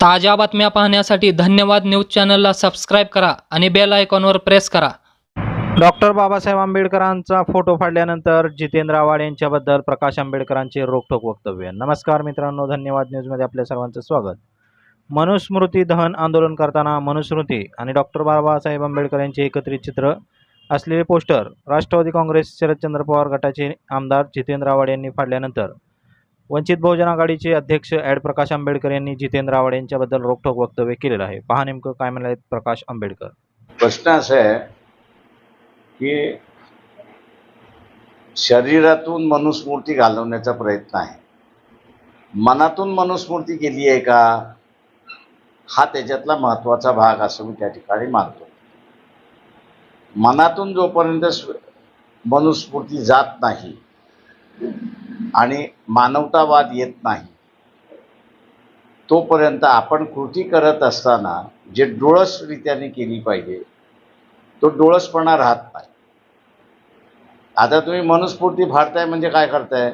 ताज्या बातम्या पाहण्यासाठी धन्यवाद न्यूज चॅनलला सबस्क्राईब करा आणि बेल आयकॉनवर प्रेस करा. डॉक्टर बाबासाहेब आंबेडकरांचा फोटो फाडल्यानंतर जितेंद्र आव्हाड यांच्याबद्दल प्रकाश आंबेडकरांचे रोखोक वक्तव्य. नमस्कार मित्रांनो धन्यवाद न्यूजमध्ये आपल्या सर्वांचं स्वागत. मनुस्मृती दहन आंदोलन करताना मनुस्मृती आणि डॉक्टर बाबासाहेब आंबेडकर यांचे एकत्रित चित्र असलेले पोस्टर राष्ट्रवादी काँग्रेस शरदचंद्र पवार गटाचे आमदार जितेंद्र आव्हाड यांनी फाडल्यानंतर वंचित बहुजन आघाडीचे अध्यक्ष ॲड प्रकाश आंबेडकर यांनी जितेंद्र आव्हाड यांच्याबद्दल रोखोक वक्तव्य केलेलं आहे. पहा नेमकं काय म्हणाले प्रकाश आंबेडकर. प्रश्न असा आहे की शरीरातून मनुस्मूर्ती घालवण्याचा प्रयत्न आहे. मनातून मनुस्मूर्ती केली आहे का? हा त्याच्यातला महत्त्वाचा भाग असं मी त्या ठिकाणी मानतो. मनातून जोपर्यंत मनुस्मूर्ती जात नाही आणि मानवतावाद येत नाही. तोपर्यंत आपण कृती करत असताना जे डोळसरित्याने केली पाहिजे तो डोळसपणा राहत नाही. आता तुम्ही मनुस्फूर्ती फाडताय म्हणजे काय करताय?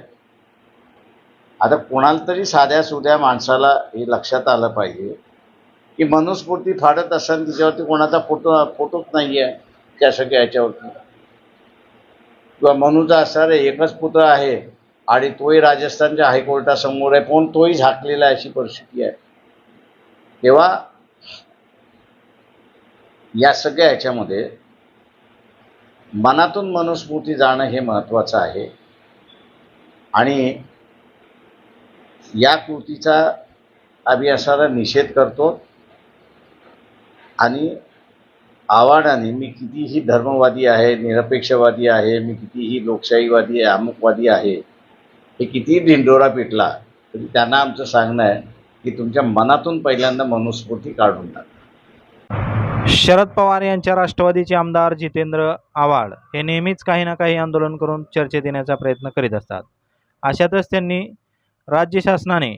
आता कोणाला तरी साध्या सुध्या माणसाला हे लक्षात आलं पाहिजे की मनुस्फूर्ती फाडत असताना तिच्यावरती कोणाचा फोटो फोटोच नाही आहे त्या सगळ्या याच्यावरती किंवा मनुचा असणारे एकच पुत्र आहे. आणि तोही राजस्थानच्या हायकोर्टासमोर आहे पण तोही झाकलेला आहे अशी परिस्थिती आहे. तेव्हा या सगळ्या ह्याच्यामध्ये मनातून मनुस्मृती जाणं हे महत्त्वाचं आहे. आणि या कृतीचा आम्ही निषेध करतो. आणि आव्हानाने मी कितीही धर्मवादी आहे निरपेक्षवादी आहे मी कितीही लोकशाहीवादी आहे अमुकवादी आहे हे कितीही ढिंडोरा पिटला तरी त्यांना आमचं सांगणं आहे की तुमच्या मनातून पहिल्यांदा मनुस्फूर्ती काढून टाका. शरद पवार यांच्या राष्ट्रवादीचे आमदार जितेंद्र आव्हाड हे नेहमीच काही ना काही आंदोलन करून चर्चेत येण्याचा प्रयत्न करीत असतात. अशातच त्यांनी राज्य शासनाने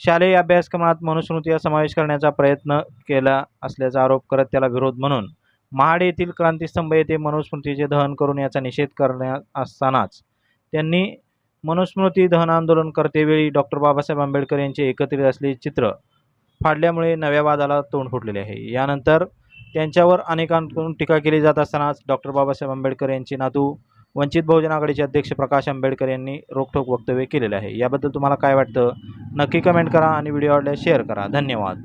शालेय अभ्यासक्रमात मनुस्मृतीचा समावेश करण्याचा प्रयत्न केला असल्याचा आरोप करत त्याला विरोध म्हणून महाड येथील क्रांतीस्तंभ येथे मनुस्मृतीचे दहन करून याचा निषेध करण्यात असतानाच त्यांनी मनुस्मृती दहन आंदोलन करतेवेळी डॉक्टर बाबासाहेब आंबेडकर यांचे एकत्रित असलेले चित्र फाडल्यामुळे नव्या वादाला तोंड फुटलेले आहे. यानंतर त्यांच्यावर अनेकांकडून टीका केली जात असतानाच डॉक्टर बाबासाहेब आंबेडकर यांचे नातू वंचित बहुजन आघाडीचे अध्यक्ष प्रकाश आंबेडकर यांनी रोखठोक वक्तव्य केलेले आहे. याबद्दल तुम्हाला काय वाटतं? नक्की कमेंट करा आणि व्हिडिओ आवडल्यास शेअर करा. धन्यवाद.